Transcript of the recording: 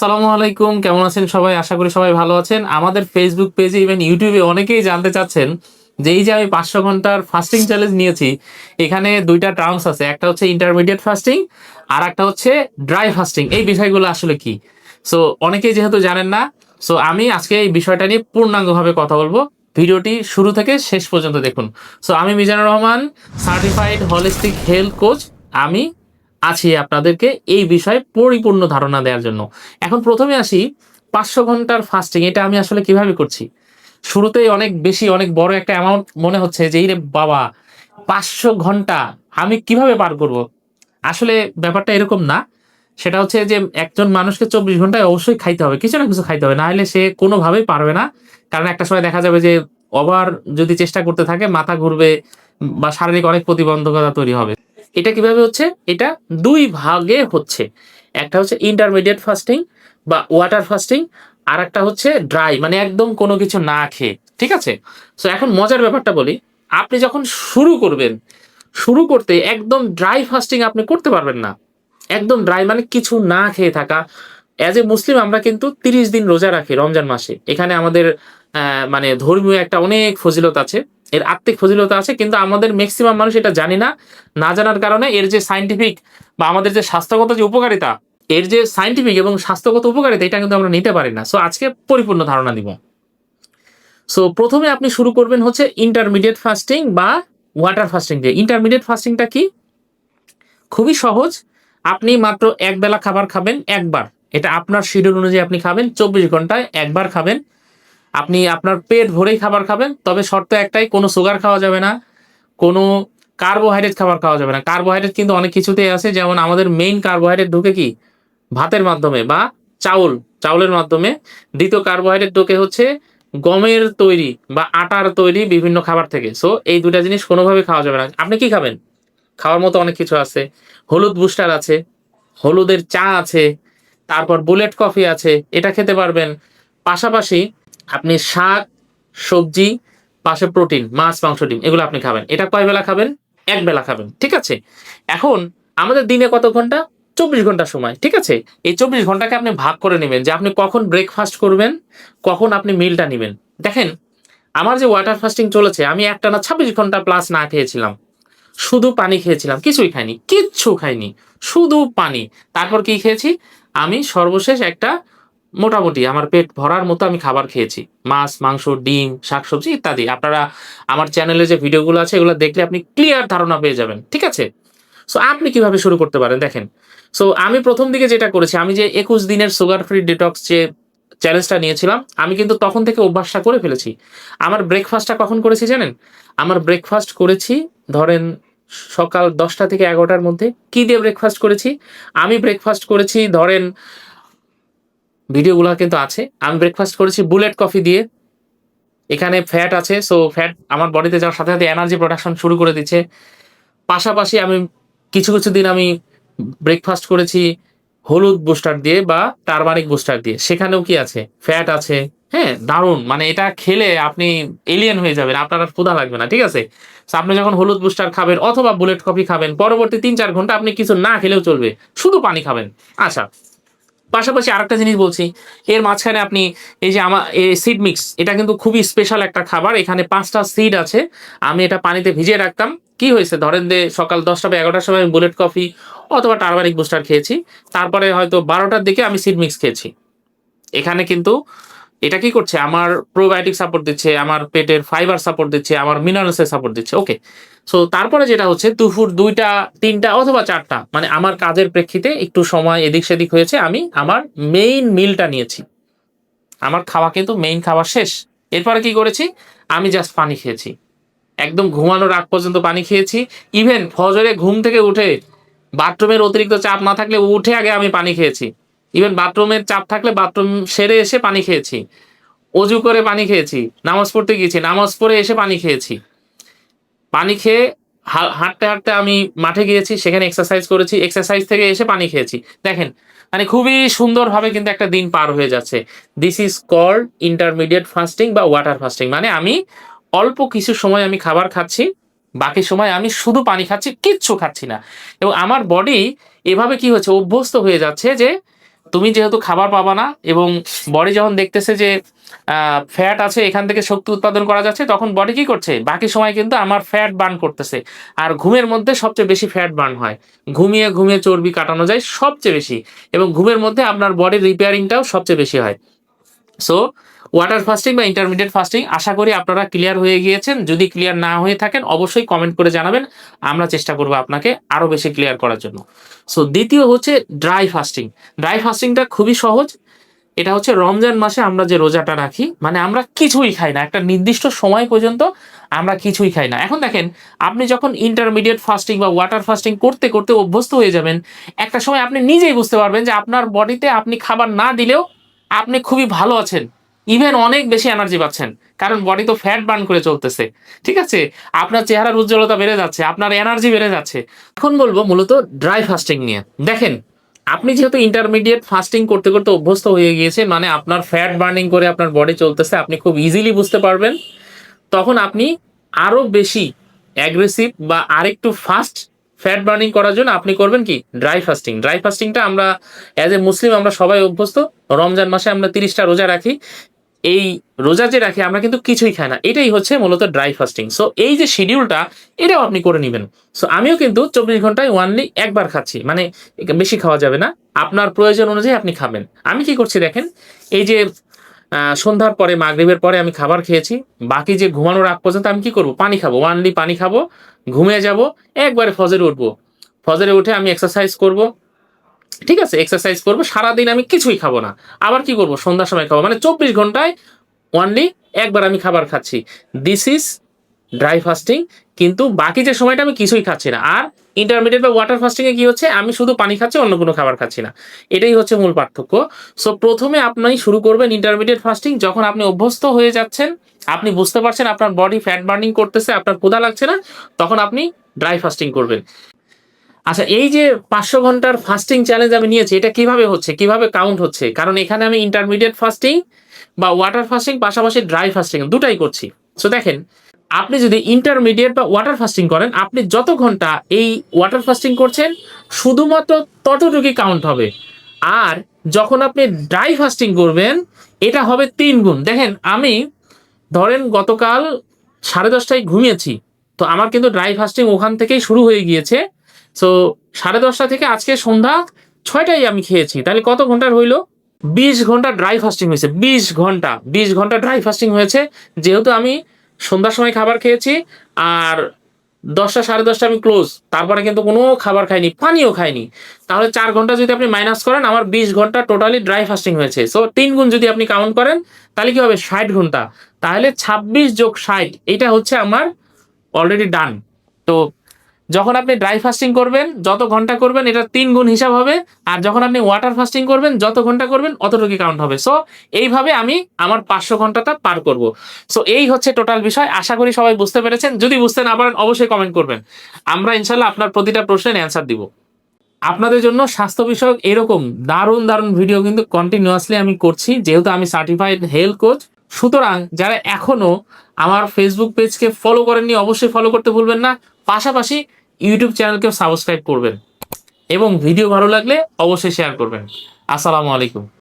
আসসালামু আলাইকুম, কেমন আছেন সবাই? আশা করি সবাই ভালো আছেন। আমাদের ফেসবুক পেজে ইভেন ইউটিউবে অনেকেই জানতে চাচ্ছেন যে এই যে আমি পাঁচশো ঘণ্টার ফাস্টিং চ্যালেঞ্জ নিয়েছি, এখানে দুইটা টার্মস আছে। একটা হচ্ছে ইন্টারমিডিয়েট ফাস্টিং আর একটা হচ্ছে ড্রাই ফাস্টিং এই বিষয়গুলো আসলে কি? সো অনেকেই যেহেতু জানেন না সো আমি আজকে এই বিষয়টা নিয়ে পূর্ণাঙ্গভাবে কথা বলব। ভিডিওটি শুরু থেকে শেষ পর্যন্ত দেখুন। সো আমি Mizanur Rahman certified holistic health coach আমি আছি আপনাদেরকে এই বিষয়ে পরিপূর্ণ ধারণা দেওয়ার জন্য। এখন প্রথমে আসি পাঁচশো ঘণ্টার ফাস্টিং এটা আমি আসলে কীভাবে করছি? শুরুতেই অনেক বেশি, অনেক বড় একটা অ্যামাউন্ট মনে হচ্ছে যে রে বাবা, পাঁচশো ঘণ্টা আমি কীভাবে পার করব? আসলে ব্যাপারটা এরকম না। সেটা হচ্ছে যে, একজন মানুষকে চব্বিশ ঘন্টায় অবশ্যই খাইতে হবে, কিছু না কিছু খাইতে হবে। না হলে সে কোনোভাবেই পারবে না। কারণ একটা সময় দেখা যাবে যে, ওভার যদি চেষ্টা করতে থাকে, মাথা ঘুরবে বা শারীরিক অনেক প্রতিবন্ধকতা তৈরি হবে। এটা কীভাবে হচ্ছে? এটা দুই ভাগে হচ্ছে। একটা হচ্ছে ইন্টারমিডিয়েট ফাস্টিং বা ওয়াটার ফাস্টিং আর একটা হচ্ছে ড্রাই মানে একদম কোনো কিছু না খেয়ে, ঠিক আছে? সো এখন মজার ব্যাপারটা বলি, আপনি যখন শুরু করবেন, শুরু করতে একদম ড্রাই ফাস্টিং আপনি করতে পারবেন না। একদম ড্রাই মানে কিছু না খেয়ে থাকা। অ্যাজ এ মুসলিম আমরা কিন্তু তিরিশ দিন রোজা রাখি রমজান মাসে। এখানে আমাদের মানে ধর্মীয় একটা অনেক ফজিলত আছে। এর আত্মিক ফজিলত আছে, কিন্তু আমাদের ম্যাক্সিমাম মানুষ এটা জানি না। না জানার কারণে এর যে সাইন্টিফিক বা আমাদের যে স্বাস্থ্যগত যে উপকারিতা, এর যে সাইন্টিফিক এবং স্বাস্থ্যগত উপকারিতা, এটা কিন্তু আমরা নিতে পারি না। সো আজকে পরিপূর্ণ ধারণা দিব। সো প্রথমে আপনি শুরু করবেন হচ্ছে ইন্টারমিডিয়েট ফাস্টিং বা ওয়াটার ফাস্টিং দিয়ে। ইন্টারমিডিয়েট ফাস্টিংটা কি? খুবই সহজ। আপনি মাত্র এক বেলা খাবার খাবেন একবার। এটা আপনার শিডিউল অনুযায়ী আপনি খাবেন, চব্বিশ ঘন্টায় একবার খাবেন। আপনি আপনার পেট ভরেই খাবার খাবেন, তবে শর্ত একটাই, কোনো সুগার খাওয়া যাবে না, কোনো কার্বোহাইড্রেট খাবার খাওয়া যাবে না। কার্বোহাইড্রেট কিন্তু অনেক কিছুতেই আছে, যেমন আমাদের মেইন কার্বোহাইড্রেট ঢুকে কি? ভাতের মাধ্যমে বা চাউল, চাউলের মাধ্যমে। দ্বিতীয় কার্বোহাইড্রেট ঢুকে হচ্ছে গমের তৈরি বা আটার তৈরি বিভিন্ন খাবার থেকে। সো এই দুটা জিনিস কোনোভাবে খাওয়া যাবে না। আপনি কি খাবেন? খাওয়ার মতো অনেক কিছু আছে। হলুদ বুস্টার আছে, হলুদের চা আছে, তারপর বুলেট কফি আছে, এটা খেতে পারবেন। পাশাপাশি আপনি শাক, সবজি, পাশে প্রোটিন, মাছ, মাংস, ডিম, এগুলো আপনি খাবেন। এটা কয় বেলা খাবেন? এক বেলা খাবেন, ঠিক আছে? এখন আমাদের দিনে কত ঘণ্টা? চব্বিশ ঘণ্টা সময়, ঠিক আছে? এই চব্বিশ ঘন্টাকে আপনি ভাগ করে নেবেন যে আপনি কখন ব্রেকফাস্ট করবেন, কখন আপনি মিলটা নেবেন। দেখেন, আমার যে ওয়াটার ফাস্টিং চলেছে, আমি একটা না ছাব্বিশ ঘণ্টা প্লাস না খেয়েছিলাম। শুধু পানি খেয়েছিলাম, কিছুই খাইনি, কিচ্ছু খাইনি, শুধু পানি। তারপর কি খেয়েছি? আমি সর্বশেষ একটা মোটামুটি আমার পেট ভরার মতো আমি খাবার খেয়েছি। মাছ, মাংস, ডিম, শাকসবজি ইত্যাদি। আপনারা আমার চ্যানেলে যে ভিডিওগুলো আছে, এগুলো দেখলে আপনি ক্লিয়ার ধারণা পেয়ে যাবেন, ঠিক আছে? সো আপনি কীভাবে শুরু করতে পারেন? দেখেন। সো আমি প্রথম দিকে যেটা করেছি, আমি যে একুশ দিনের সুগার ফ্রি ডিটক্স যে চ্যালেঞ্জটা নিয়েছিলাম, আমি কিন্তু তখন থেকে অভ্যাসটা করে ফেলেছি। আমার ব্রেকফাস্টটা কখন করেছি জানেন? আমার ব্রেকফাস্ট করেছি, ধরেন সকাল দশটা থেকে এগারোটার মধ্যে। কি দিয়ে ব্রেকফাস্ট করেছি? আমি ব্রেকফাস্ট করেছি, ধরেন ভিডিওগুলো কিন্তু আছে। আমি ব্রেকফাস্ট করেছি বুলেট কফি দিয়ে। এখানে ফ্যাট আছে সো ফ্যাট আমার বডিতে যাওয়ার সাথে সাথে এনার্জি প্রোডাকশন শুরু করে দিচ্ছে। পাশাপাশি আমি কিছু কিছু দিন আমি ব্রেকফাস্ট করেছি হলুদ বুস্টার দিয়ে বা টারমারিক বুস্টার দিয়ে। সেখানেও কি আছে? ফ্যাট আছে। হ্যাঁ দারুণ। মানে এটা খেলে আপনি এলিয়েন হয়ে যাবেন, আপনার আর ক্ষুধা লাগবে না, ঠিক আছে? আপনি যখন হলুদ বুস্টার খাবেন অথবা বুলেট কফি খাবেন, পরবর্তী তিন, চার ঘণ্টা আপনি কিছু না খেলেও চলবে, শুধু পানি খাবেন। আচ্ছা পাশাপাশি আরেকটা জিনিস বলছি, এর মাঝখানে আপনি এই যে আমার এই সিড মিক্স এটা কিন্তু খুবই স্পেশাল একটা খাবার, এখানে পাঁচটা সিড আছে, আমি এটা পানিতে ভিজিয়ে রাখতাম, কি হয়েছে? ধরেন যে সকাল দশটা বা এগারোটার সময় আমি বুলেট কফি অথবা টারবারিক বুস্টার খেয়েছি, তারপরে হয়তো বারোটার দিকে আমি সিড মিক্স খেয়েছি। এখানে কিন্তু এটা কি করছে? আমার প্রোবায়োটিক সাপোর্ট দিচ্ছে, আমার পেটের ফাইবার সাপোর্ট দিচ্ছে, আমার মিনারেলসের সাপোর্ট দিচ্ছে ওকে সো তারপরে যেটা হচ্ছে, দুপুর দুইটা, তিনটা অথবা চারটা মানে আমার কাজের প্রেক্ষিতে একটু সময় এদিক সেদিক হয়েছে, আমি আমার মেইন মিলটা নিয়েছি। আমার খাওয়া কিন্তু মেইন খাওয়া শেষ। এরপরে কি করেছি? আমি জাস্ট পানি খেয়েছি। একদম ঘুমানোর আগ পর্যন্ত পানি খেয়েছি। ইভেন ফজরে ঘুম থেকে উঠে বাথরুমের অতিরিক্ত চাপ না থাকলে উঠে আগে আমি পানি খেয়েছি। ইভেন বাথরুমের চাপ থাকলে বাথরুম সেরে এসে পানি খেয়েছি। অজু করে পানি খেয়েছি। নামাজ পড়তে গিয়েছি। নামাজ পড়ে এসে পানি খেয়েছি। পানি খেয়ে হাঁটতে হাঁটতে আমি মাঠে গিয়েছি, সেখানে এক্সারসাইজ করেছি। এক্সারসাইজ থেকে এসে পানি খেয়েছি। দেখেন মানে খুবই সুন্দরভাবে কিন্তু একটা দিন পার হয়ে যাচ্ছে। This is called intermediate fasting বা ওয়াটার ফাস্টিং মানে আমি অল্প কিছু সময় আমি খাবার খাচ্ছি, বাকি সময় আমি শুধু পানি খাচ্ছি, কিচ্ছু খাচ্ছি না। এবং আমার বডি এভাবে কি হচ্ছে, অভ্যস্ত হয়ে যাচ্ছে যে তুমি যেহেতু খাবার পাবা না এবং বডি যখন দেখতেছে যে ফ্যাট আছে, এখান থেকে শক্তি উৎপাদন করা যাচ্ছে, তখন বডি কি করছে? বাকি সময় কিন্তু আমার ফ্যাট বার্ন করতেছে। আর ঘুমের মধ্যে সবচেয়ে বেশি ফ্যাট বার্ন হয়। ঘুমিয়ে ঘুমিয়ে চর্বি কাটানো যায় সবচেয়ে বেশি এবং ঘুমের মধ্যে আপনার বডির রিপেয়ারিংটাও সবচেয়ে বেশি হয়। সো ওয়াটার ফাস্টিং বা ইন্টারমিডিয়েট ফাস্টিং আশা করি আপনারা ক্লিয়ার হয়ে গিয়েছেন। যদি ক্লিয়ার না হয়ে থাকেন, অবশ্যই কমেন্ট করে জানাবেন। আমরা চেষ্টা করব আপনাকে আরও বেশি ক্লিয়ার করার জন্য। সো দ্বিতীয় হচ্ছে ড্রাই ফাস্টিং ড্রাই ফাস্টিংটা খুবই সহজ। এটা হচ্ছে রমজান মাসে আমরা যে রোজাটা রাখি মানে আমরা কিছুই খাই না। একটা নির্দিষ্ট সময় পর্যন্ত আমরা কিছুই খাই না। এখন দেখেন, আপনি যখন ইন্টারমিডিয়েট ফাস্টিং বা ওয়াটার ফাস্টিং করতে করতে অভ্যস্ত হয়ে যাবেন, একটা সময় আপনি নিজেই বুঝতে পারবেন যে আপনার বডিতে আপনি খাবার না দিলেও আপনি খুবই ভালো আছেন। ইভেন অনেক বেশি এনার্জি পাচ্ছেন। কারণ বডি তো ফ্যাট বার্ন করে চলতেছে। ঠিক আছে? আপনার চেহারার উজ্জ্বলতা বেড়ে যাচ্ছে, আপনার এনার্জি বেড়ে যাচ্ছে। এখন বলব মূলত ড্রাই ফাস্টিং নিয়ে। দেখেন, আপনি যেহেতু ইন্টারমিডিয়েট ফাস্টিং করতে করতে অভ্যস্ত হয়ে গিয়েছে মানে আপনার ফ্যাট বার্নিং করে আপনার বডি চলতেছে, আপনি খুব ইজিলি বুঝতে পারবেন। তখন আপনি আরও বেশি অ্যাগ্রেসিভ বা আরেকটু ফাস্ট ফ্যাট বার্নিং করার জন্য আপনি করবেন কি? ড্রাই ফাস্টিং ড্রাই ফাস্টিংটা আমরা অ্যাজ এ মুসলিম আমরা সবাই অভ্যস্ত। রমজান মাসে আমরা তিরিশটা রোজা রাখি। এই রোজা যে রাখি, আমরা কিন্তু কিছুই খাই না। এটাই হচ্ছে মূলত ড্রাই ফাস্টিং সো এই যে শিডিউলটা এটাও আপনি করে নেবেন। সো আমিও কিন্তু চব্বিশ ঘন্টায় ওয়ানলি একবার খাচ্ছি। মানে বেশি খাওয়া যাবে না। আপনার প্রয়োজন অনুযায়ী আপনি খাবেন। আমি কি করছি দেখেন, এই যে সন্ধ্যার পরে, মাগরিবের পরে আমি খাবার খেয়েছি। বাকি যে ঘুমানোর আগ পর্যন্ত আমি কি করব? পানি খাব। ওয়ানলি পানি খাব, ঘুমিয়ে যাব, একবারে ফজরে উঠবো। ফজরে উঠে আমি এক্সারসাইজ করব। ঠিক আছে এক্সারসাইজ করব, সারাদিন আমি কিছুই খাব না। আবার কি করব? সন্ধ্যার সময় খাব। মানে চব্বিশ ঘন্টায় ওয়ানলি একবার আমি খাবার খাচ্ছি। দিস ইজ ড্রাই ফাস্টিং কিন্তু বাকি যে সময়টা আমি কিছুই খাচ্ছি না। আর ইন্টারমিডিয়েট বা ওয়াটার ফাস্টিংয়ে কি হচ্ছে? আমি শুধু পানি খাচ্ছি, অন্য কোনো খাবার খাচ্ছি না। এটাই হচ্ছে মূল পার্থক্য। সো প্রথমে আপনি শুরু করবেন ইন্টারমিডিয়েট ফাস্টিং যখন আপনি অভ্যস্ত হয়ে যাচ্ছেন, আপনি বুঝতে পারছেন আপনার বডি ফ্যাট বার্নিং করতেছে, আপনার ক্ষুধা লাগছে না, তখন আপনি ড্রাই ফাস্টিং করবেন। আচ্ছা এই যে পাঁচশো ঘণ্টার ফাস্টিং চ্যালেঞ্জ আমি নিয়েছি, এটা কীভাবে হচ্ছে? কীভাবে কাউন্ট হচ্ছে? কারণ এখানে আমি ইন্টারমিডিয়েট ফাস্টিং বা ওয়াটার ফাস্টিং পাশাপাশি ড্রাই ফাস্টিং দুটাই করছি। সো দেখেন, আপনি যদি ইন্টারমিডিয়েট বা ওয়াটার ফাস্টিং করেন, আপনি যত ঘণ্টা এই ওয়াটার ফাস্টিং করছেন, শুধুমাত্র ততটুকুই কাউন্ট হবে। আর যখন আপনি ড্রাই ফাস্টিং করবেন, এটা হবে তিন গুণ। দেখেন, আমি ধরেন গতকাল সাড়ে দশটায় ঘুমিয়েছি, তো আমার কিন্তু ড্রাই ফাস্টিং ওখান থেকেই শুরু হয়ে গিয়েছে। সো সাড়ে দশটা থেকে আজকে সন্ধ্যা ছয়টায় আমি খেয়েছি। তাহলে কত ঘণ্টার হইল বিশ ঘণ্টা ড্রাই ফাস্টিং হয়েছে। বিশ ঘণ্টা। বিশ ঘণ্টা ড্রাই ফাস্টিং হয়েছে। যেহেতু আমি সন্ধ্যার সময় খাবার খেয়েছি আর দশটা সাড়ে দশটা আমি ক্লোজ তারপরে কিন্তু কোনো খাবার খাইনি, পানিও খাইনি। তাহলে চার ঘণ্টা যদি আপনি মাইনাস করেন, আমার বিশ ঘণ্টা টোটালি ড্রাই ফাস্টিং হয়েছে। সো তিন গুণ যদি আপনি কাউন্ট করেন, তাহলে কি হবে? ষাট ঘণ্টা। তাহলে ছাব্বিশ যোগ ষাট এটা হচ্ছে আমার অলরেডি ডান তো যখন আপনি ড্রাই ফাস্টিং করবেন, যত ঘণ্টা করবেন, এটা তিন গুণ হিসাব হবে। আর যখন আপনি ওয়াটার ফাস্টিং করবেন, যত ঘণ্টা করবেন অতটুকু কাউন্ট হবে। সো এইভাবে আমি আমার পাঁচশো ঘন্টাটা পার করব। সো এই হচ্ছে টোটাল বিষয়। আশা করি সবাই বুঝতে পেরেছেন। যদি বুঝতে না পারেন, অবশ্যই কমেন্ট করবেন। আমরা ইনশাল্লাহ আপনার প্রতিটা প্রশ্নের অ্যান্সার দিব। আপনাদের জন্য স্বাস্থ্য বিষয়ক এরকম দারুণ দারুণ ভিডিও কিন্তু কন্টিনিউয়াসলি আমি করছি। যেহেতু আমি সার্টিফাইড হেলথ কোচ সুতরাং যারা এখনও আমার ফেসবুক পেজকে ফলো করেননি, অবশ্যই ফলো করতে ভুলবেন না। পাশাপাশি ইউটিউব চ্যানেলকেও সাবস্ক্রাইব করবেন এবং ভিডিও ভালো লাগলে অবশ্যই শেয়ার করবেন। আসসালামু আলাইকুম।